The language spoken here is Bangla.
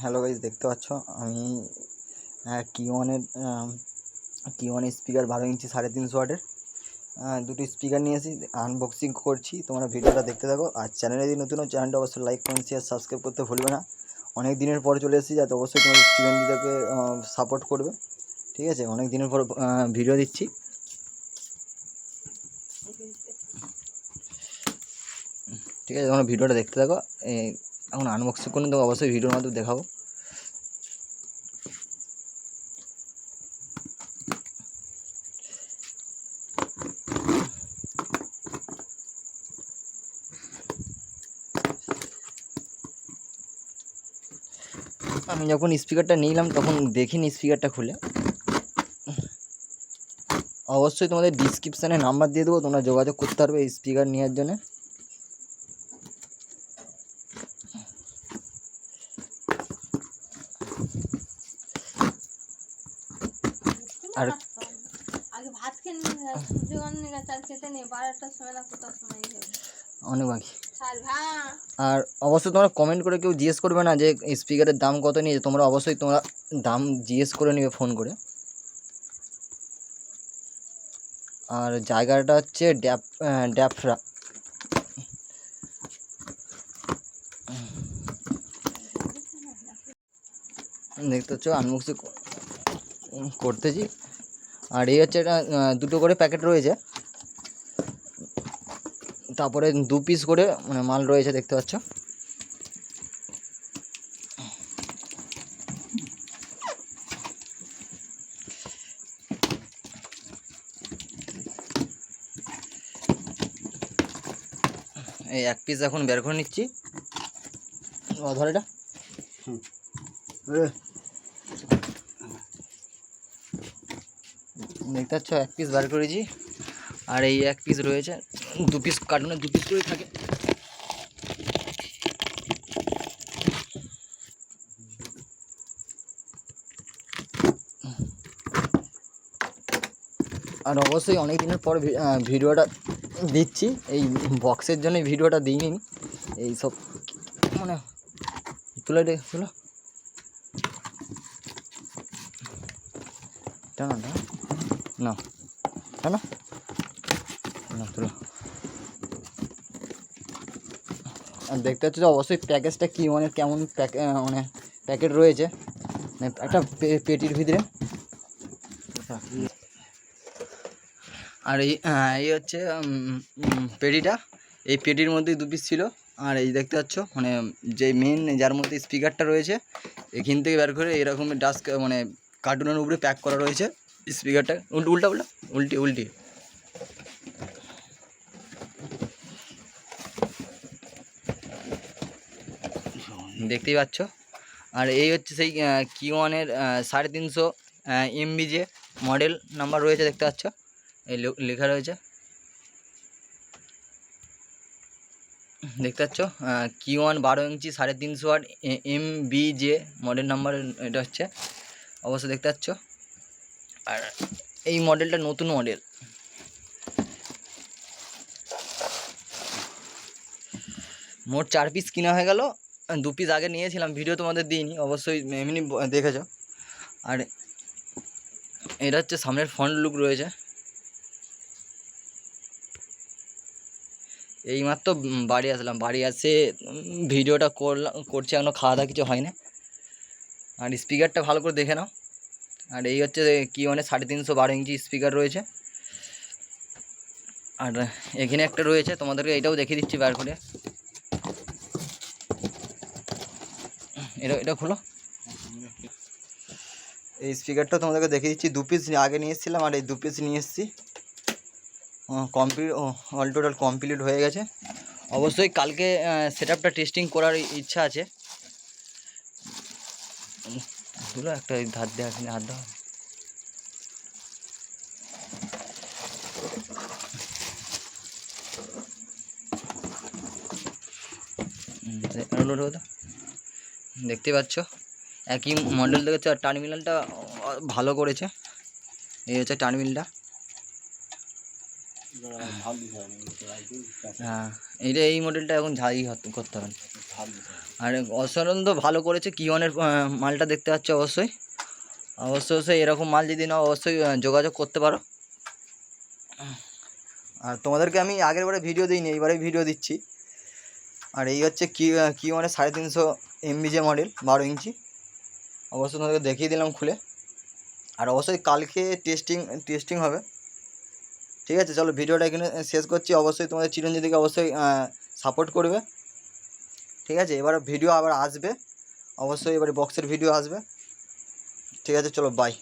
হ্যালো গাইজ দেখতে পাচ্ছ? আমি কি ওয়ানের কি ওয়ান স্পিকার বারো ইঞ্চি সাড়ে তিনশো ওয়াটের দুটো স্পিকার নিয়ে এসে আনবক্সিং করছি, তোমরা ভিডিওটা দেখতে থাকো। আর চ্যানেলে যদি নতুন চ্যানেলটা অবশ্যই লাইক কমেন্ট শেয়ার সাবস্ক্রাইব করতে ভুলবে না। অনেক দিনের পর চলে এসেছি, যাতে অবশ্যই তোমাদের চিকেনদিদাকে সাপোর্ট করবে। ঠিক আছে? অনেক দিনের পর ভিডিও দিচ্ছি। ঠিক আছে? তোমরা ভিডিওটা দেখতে থাকো। এখন আনবক্সিং করুন তো অবশ্যই ভিডিওর মাধ্যমে দেখাবো। আমি যখন স্পিকারটা নিলাম, তখন দেখিনি স্পিকারটা খুলে। অবশ্যই তোমাদের ডিসক্রিপশানে নাম্বার দিয়ে দেবো, তোমরা যোগাযোগ করতে পারবে স্পিকার নেওয়ার জন্য। আর আগে ভাত খেয়ে নিয়ে চাল খেতে নেই বারোটার সময় না কোথাও সময় অনেক বাকি। আর অবশ্যই তোমরা কমেন্ট করে কেউ জিজ্ঞেস করবে না যে স্পিকারের দাম কত নিয়েছে তোমরা অবশ্যই তোমরা দাম জিজ্ঞেস করে নেবে ফোন করে। আর জায়গাটা হচ্ছে ড্যাপ ড্যাফরা দেখতে পাচ্ছ আনবক্সিং করতেছি। আর এই হচ্ছে এটা দুটো করে প্যাকেট রয়েছে। তারপরে দু পিস করে মানে মাল রয়েছে, দেখতে পাচ্ছ। এই এক পিস এখন বের করে নিচ্ছি। ধর এটা। দেখতে পাচ্ছ, এক পিস বার করেছি। আর এই এক পিস রয়েছে, দু পিস কার্টুনে দু পিস করে থাকে। আর অবশ্যই অনেক দিনের পর ভিডিওটা দিচ্ছি। এই বক্সের জন্য ভিডিওটা দিইনি। এই সব মানে তুলে তুলো। টানো। না না টানো না আর দেখতে হচ্ছে যে অবশ্যই প্যাকেজটা কী মানে কেমন প্যাক মানে প্যাকেট রয়েছে। মানে একটা পেটির ভিতরে। আর এই এই হচ্ছে পেটিটা। এই পেটির মধ্যেই দু পিস ছিল। আর এই দেখতে পাচ্ছ মানে যে মেন যার মধ্যে স্পিকারটা রয়েছে, এখান থেকে বের করে এরকম ডাস্ক মানে কার্টুনের উপরে প্যাক করা রয়েছে। স্পিকারটা উল্টা উল্টা উল্টা, উল্টি উল্টি। দেখতেই পাচ্ছ? আর এই হচ্ছে সেই কি ওয়ানের সাড়ে তিনশো এমবি যে মডেল নাম্বার রয়েছে, দেখতে পাচ্ছ? এই লেখা রয়েছে। দেখতে পাচ্ছ? কি ওয়ান বারো ইঞ্চি, সাড়ে তিনশো আট M B J model number এটা হচ্ছে। অবশ্যই দেখতে পাচ্ছ? আর এই মডেলটা নতুন মডেল। মোট চার পিস কিনা হয়ে গেল। দু পিস আগে নিয়েছিলাম ভিডিও তোমাদের দিইনি, অবশ্যই এমনি দেখেছ। আর এটা হচ্ছে সামনের ফ্রন্ট লুক রয়েছে। এইমাত্র বাড়ি আসলাম, বাড়ি আসে ভিডিওটা করলাম করছি এখনও খাওয়া দাওয়া কিছু হয় না আর স্পিকারটা ভালো করে দেখে নাও। আর এই হচ্ছে কি মানে সাড়ে তিনশো বারো ইঞ্চি স্পিকার রয়েছে। আর এখানে একটা রয়েছে তোমাদেরকে এটাও দেখিয়ে দিচ্ছি বার করে। এটা এটা খোলো। এই স্পিকারটা তোমাদেরকে দেখিয়ে দিচ্ছি দু পিস আগে নিয়ে এসেছিলাম আর এই দু পিস নিয়ে এসেছি। কমপ্লিট অল টোটাল কমপ্লিট হয়ে গেছে। অবশ্যই কালকে সেট আপটা টেস্টিং করার ইচ্ছা আছে। দুটো একটা ওই ধার দেওয়া এখানে হাত দেওয়া দেখতে পাচ্ছ? একই মডেল দেখেছ টার্মিনালটা ভালো করেছে। এই হচ্ছে টার্মিনালটা হ্যাঁ এইটা এই মডেলটা এখন ঝাই করতে হবে। আর অসাধারণ তো ভালো করেছে কিওনের মালটা দেখতে পাচ্ছ অবশ্যই। অবশ্যই অবশ্যই এরকম মাল যদি নাও, অবশ্যই যোগাযোগ করতে পারো। আর তোমাদেরকে আমি আগের বারে ভিডিও দিইনি, এইবারে ভিডিও দিচ্ছি। আর এই হচ্ছে কি কিওনের সাড়ে তিনশো এমবি যে মডেল বারো ইঞ্চি। অবশ্যই তোমাদেরকে দেখিয়ে দিলাম খুলে। আর অবশ্যই কালকে টেস্টিং টেস্টিং হবে। ঠিক আছে, চলো ভিডিওটা এখানে শেষ করছি। অবশ্যই তোমাদের চিরঞ্জীদিকে অবশ্যই সাপোর্ট করবে। ঠিক আছে, এবার ভিডিও আবার আসবে। অবশ্যই এবারে বক্সের ভিডিও আসবে। ঠিক আছে, চলো বাই